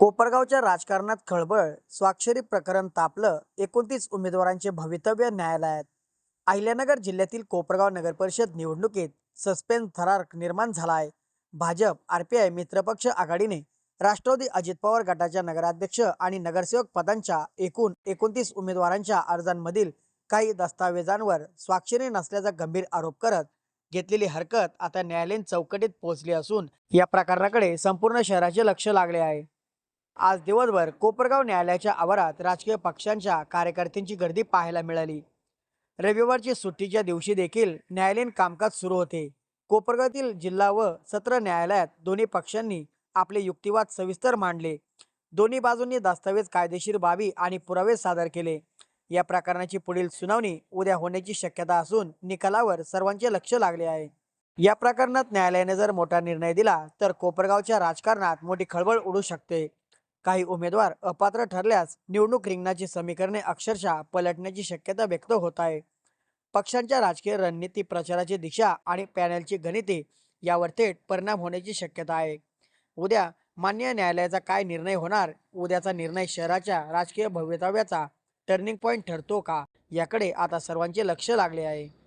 कोपरगावच्या राजकारणात खळबळ स्वाक्षरी प्रकरण तापलं एकोणतीस उमेदवारांचे भवितव्य न्यायालयात. अहिल्यानगर जिल्ह्यातील कोपरगाव नगरपरिषद निवडणुकीत सस्पेन्स थरार निर्माण झाला आहे भाजप आरपीआय मित्रपक्ष आघाडीने राष्ट्रवादी अजित पवार गटाच्या नगराध्यक्ष आणि नगरसेवक पदांच्या एकूण एकोणतीस उमेदवारांच्या अर्जांमधील काही दस्तावेजांवर स्वाक्षरी नसल्याचा गंभीर आरोप करत घेतलेली हरकत आता न्यायालयीन चौकटीत पोहोचली असून या प्रकरणाकडे संपूर्ण शहराचे लक्ष लागले आहे. आज दिवसभर कोपरगाव न्यायालयाच्या आवारात राजकीय पक्षांच्या कार्यकर्त्यांची गर्दी पाहायला मिळाली. रविवारची सुट्टीच्या दिवशी देखील न्यायालयीन कामकाज सुरू होते. कोपरगावातील जिल्हा व सत्र न्यायालयात दोन्ही पक्षांनी आपले युक्तिवाद सविस्तर मांडले. दोन्ही बाजूंनी दस्तावेज कायदेशीर बाबी आणि पुरावे सादर केले. या प्रकरणाची पुढील सुनावणी उद्या होण्याची शक्यता असून निकालावर सर्वांचे लक्ष लागले आहे. या प्रकरणात न्यायालयाने जर मोठा निर्णय दिला तर कोपरगावच्या राजकारणात मोठी खळबळ उडू शकते. काही उमेदवार अपात्र ठरल्यास निवडणूक रिंगणाची समीकरणे अक्षरशः पलटण्याची शक्यता व्यक्त होत आहे. पक्षांच्या राजकीय रणनीती प्रचाराची दिशा आणि पॅनलची गणिते यावर थेट परिणाम होण्याची शक्यता आहे. उद्या मान्य न्यायालयाचा काय निर्णय होणार? उद्याचा निर्णय शहराच्या राजकीय भवितव्याचा टर्निंग पॉईंट ठरतो का? याकडे आता सर्वांचे लक्ष लागले आहे.